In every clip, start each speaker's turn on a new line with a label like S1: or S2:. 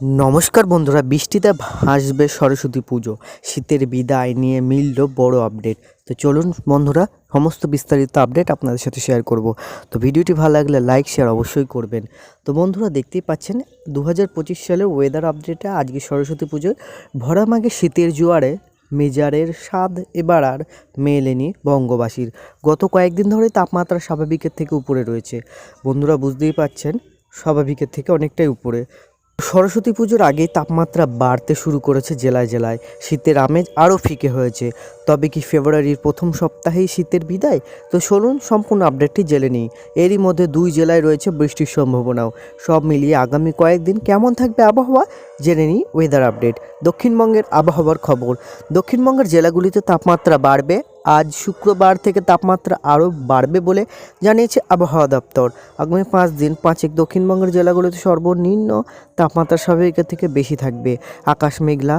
S1: নমস্কার বন্ধুরা, বৃষ্টিতে ভাসবে সরস্বতী পুজো। শীতের বিদায় নিয়ে মিলল বড় আপডেট তো চলুন বন্ধুরা, সমস্ত বিস্তারিত আপডেট আপনাদের সাথে শেয়ার করব। তো ভিডিওটি ভালো লাগলে লাইক শেয়ার অবশ্যই করবেন। তো বন্ধুরা, দেখতেই পাচ্ছেন দু হাজার পঁচিশ সালের ওয়েদার আপডেটে আজকে সরস্বতী পুজোর ভরা মাঘে শীতের জোয়ারে মেজারের স্বাদ এবার আর মেলেনি বঙ্গবাসীর। গত কয়েকদিন ধরে তাপমাত্রা স্বাভাবিকের থেকে উপরে রয়েছে। বন্ধুরা, বুঝতেই পাচ্ছেন, স্বাভাবিকের থেকে অনেকটাই উপরে। সরস্বতী পুজোর আগেই তাপমাত্রা বাড়তে শুরু করেছে জেলায় জেলায়। শীতের আমেজ আরও ফিকে হয়েছে। তবে কি ফেব্রুয়ারির প্রথম সপ্তাহেই শীতের বিদায়? তো চলুন সম্পূর্ণ আপডেটটি জেনে নিই। এরই মধ্যে দুই জেলায় রয়েছে বৃষ্টির সম্ভাবনাও। সব মিলিয়ে আগামী কয়েকদিন কেমন থাকবে আবহাওয়া? জেনে নিই ওয়েদার আপডেট দক্ষিণবঙ্গের আবহাওয়ার খবর। দক্ষিণবঙ্গের জেলাগুলিতে তাপমাত্রা বাড়বে। আজ শুক্রবার থেকে তাপমাত্রা আরও বাড়বে বলে জানিয়েছে আবহাওয়া দপ্তর। আগামী পাঁচ দিন পাঁচেক দক্ষিণবঙ্গের জেলাগুলোতে সর্বনিম্ন তাপমাত্রা স্বাভাবিকের থেকে বেশি থাকবে। আকাশ মেঘলা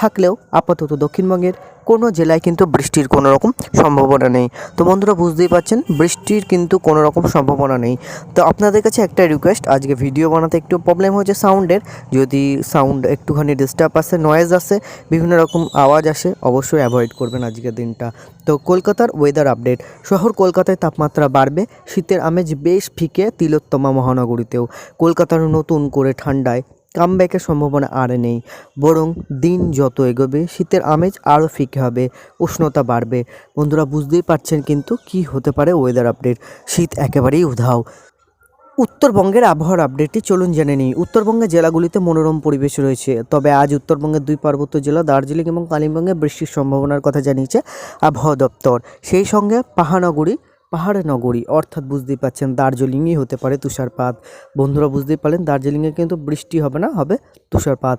S1: থাকলেও আপাতত দক্ষিণবঙ্গের কোনো জেলায় কিন্তু বৃষ্টির কোনো রকম সম্ভাবনা নেই। তো বন্ধুরা, বুঝতেই পাচ্ছেন বৃষ্টির কিন্তু কোনো রকম সম্ভাবনা নেই। তো আপনাদের কাছে একটা রিকোয়েস্ট আজকে ভিডিও বানাতে একটু প্রবলেম হয়েছে সাউন্ডের যদি সাউন্ড একটুখানি ডিস্টার্ব আসে নয়েজ আসে, বিভিন্ন রকম আওয়াজ আসে, অবশ্যই অ্যাভয়েড করবেন আজকের দিনটা। তো কলকাতার ওয়েদার আপডেট শহর কলকাতায় তাপমাত্রা বাড়বে, শীতের আমেজ বেশ ফিকে তিলোত্তমা মহানগরীতেও। কলকাতার নতুন করে ঠান্ডায় কামব্যাকের সম্ভাবনা আর নেই। বরং দিন যত এগোবে, শীতের আমেজ আরও ফিকে হবে, উষ্ণতা বাড়বে। বন্ধুরা, বুঝতেই পারছেন কিন্তু কি হতে পারে ওয়েদার আপডেট শীত একেবারেই উধাও। উত্তরবঙ্গের আবহাওয়ার আপডেটটি চলুন জেনে নিই। উত্তরবঙ্গের জেলাগুলিতে মনোরম পরিবেশ রয়েছে। তবে আজ উত্তরবঙ্গের দুই পার্বত্য জেলা, দার্জিলিং এবং কালিম্পংয়ে বৃষ্টির সম্ভাবনার কথা জানিয়েছে আবহাওয়া দপ্তর। সেই সঙ্গে পাহানগরী পাহাড়ে নগরী। অর্থাৎ বুঝতেই পাচ্ছেন দার্জিলিংই হতে পারে তুষারপাত। বন্ধুরা বুঝতেই পারেন দার্জিলিংয়ে কিন্তু বৃষ্টি হবে না, হবে তুষারপাত।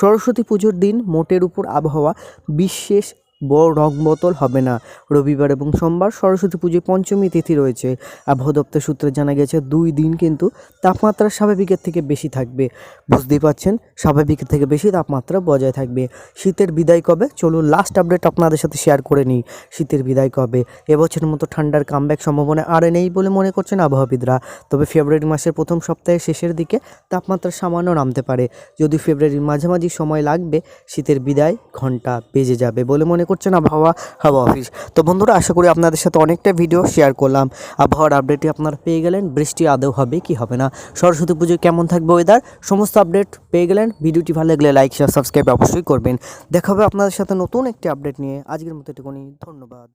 S1: সরস্বতী পুজোর দিন মোটের উপর আবহাওয়া বিশেষ বড় বোতল হবে না। রবিবার এবং সোমবার সরস্বতী পুজোয় পঞ্চমী তিথি রয়েছে। আবহাওয়া দপ্তর সূত্রে জানা গেছে, দুই দিন কিন্তু তাপমাত্রা স্বাভাবিকের থেকে বেশি থাকবে। বুঝতেই পাচ্ছেন স্বাভাবিকের থেকে বেশি তাপমাত্রা বজায় থাকবে। শীতের বিদায় কবে? চলুন লাস্ট আপডেট আপনাদের সাথে শেয়ার করে নিই। শীতের বিদায় কবে? এবছরের মতো ঠান্ডার কামব্যাক সম্ভাবনা আর নেই বলে মনে করছেন আবহাওয়াবিদরা। তবে ফেব্রুয়ারি মাসের প্রথম সপ্তাহের শেষের দিকে তাপমাত্রা সামান্য নামতে পারে। যদি ফেব্রুয়ারির মাঝামাঝি সময় লাগবে, শীতের বিদায় ঘণ্টা বেজে যাবে বলে মনে করছেন আবহাওয়া হাওয়া অফিস। তো বন্ধুরা, আশা করি আপনাদের সাথে অনেকটা ভিডিও শেয়ার করলাম। আবহাওয়ার আপডেটটি আপনারা পেয়ে গেলেন, বৃষ্টি আদৌ হবে কি হবে না। সরস্বতী পুজোয় কেমন থাকবে ওয়েদার সমস্ত আপডেট পেয়ে গেলেন। ভিডিওটি ভালো লাগলে লাইক শেয়ার সাবস্ক্রাইব অবশ্যই করবেন। দেখা হবে আপনাদের সাথে নতুন একটি আপডেট নিয়ে। আজকের মতো এটুকুনি। ধন্যবাদ।